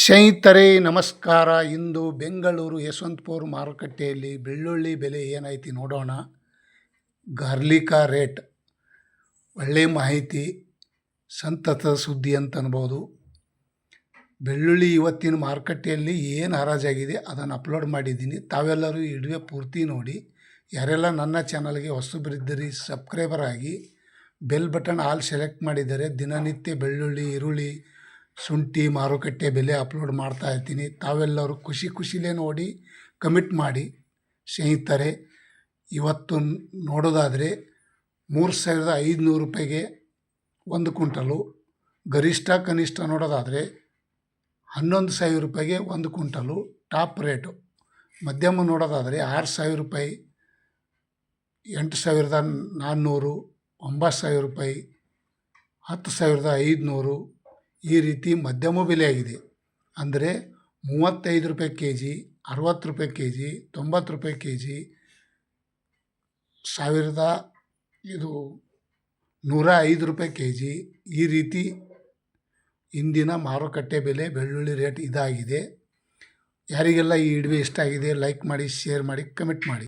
ಸ್ನೇಹಿತರೆ, ನಮಸ್ಕಾರ. ಇಂದು ಬೆಂಗಳೂರು ಯಶವಂತಪುರ ಮಾರುಕಟ್ಟೆಯಲ್ಲಿ ಬೆಳ್ಳುಳ್ಳಿ ಬೆಲೆ ಏನೈತಿ ನೋಡೋಣ. Garlic rate. ಒಳ್ಳೆಯ ಮಾಹಿತಿ, ಸಂತತ ಸುದ್ದಿ ಅಂತ ಅನ್ಬೋದು. ಬೆಳ್ಳುಳ್ಳಿ ಇವತ್ತಿನ ಮಾರುಕಟ್ಟೆಯಲ್ಲಿ ಏನು ಹರಾಜಾಗಿದೆ ಅದನ್ನು ಅಪ್ಲೋಡ್ ಮಾಡಿದ್ದೀನಿ. ತಾವೆಲ್ಲರೂ ಇಡುವೆ ಪೂರ್ತಿ ನೋಡಿ. ಯಾರೆಲ್ಲ ನನ್ನ ಚಾನಲ್ಗೆ ಹೊಸಬರಿದ್ದೀರಿ ಸಬ್ಸ್ಕ್ರೈಬರ್ ಆಗಿ ಬೆಲ್ ಬಟನ್ ಆಲ್ ಸೆಲೆಕ್ಟ್ ಮಾಡಿದರೆ ದಿನನಿತ್ಯ ಬೆಳ್ಳುಳ್ಳಿ, ಈರುಳ್ಳಿ ಶುಂಠಿ ಮಾರುಕಟ್ಟೆ ಬೆಲೆ ಅಪ್ಲೋಡ್ ಮಾಡ್ತಾ ಇರ್ತೀನಿ ತಾವೆಲ್ಲರೂ ಖುಷಿ ಖುಷಿಲೇ ನೋಡಿ ಕಮಿಟ್ ಮಾಡಿ. ಸ್ನೇಹಿತರೆ, ಇವತ್ತು ನೋಡೋದಾದರೆ ಮೂರು ಸಾವಿರದ ಐದುನೂರು ರೂಪಾಯಿಗೆ ಒಂದು ಕುಂಟಲು ಗರಿಷ್ಠ ಕನಿಷ್ಠ ನೋಡೋದಾದರೆ ಹನ್ನೊಂದು ಸಾವಿರ ರೂಪಾಯಿಗೆ ಒಂದು ಕುಂಟಲು ಟಾಪ್ ರೇಟು ಮಧ್ಯಮ ನೋಡೋದಾದರೆ ಆರು ಸಾವಿರ ರೂಪಾಯಿ, ಎಂಟು ಸಾವಿರದ ನಾನ್ನೂರು, ಒಂಬತ್ತು ಸಾವಿರ ರೂಪಾಯಿ, ಹತ್ತು ಸಾವಿರದ ಐದುನೂರು ಈ ರೀತಿ ಮಧ್ಯಮ ಬೆಲೆಯಾಗಿದೆ ಅಂದರೆ ಮೂವತ್ತೈದು ರೂಪಾಯಿ ಕೆ ಜಿ ಅರವತ್ತು ರೂಪಾಯಿ ಕೆ ಜಿ ತೊಂಬತ್ತು ರೂಪಾಯಿ ಕೆ ಜಿ ಸಾವಿರದ ಇದು ನೂರ ಐದು ರೂಪಾಯಿ ಕೆ ಜಿ ಈ ರೀತಿ ಇಂದಿನ ಮಾರುಕಟ್ಟೆ ಬೆಲೆ, ಬೆಳ್ಳುಳ್ಳಿ ರೇಟ್ ಇದಾಗಿದೆ. ಯಾರಿಗೆಲ್ಲ ಈ ವಿಡಿಯೋ ಇಷ್ಟ ಆಗಿದೆ, ಲೈಕ್ ಮಾಡಿ, ಶೇರ್ ಮಾಡಿ, ಕಮೆಂಟ್ ಮಾಡಿ.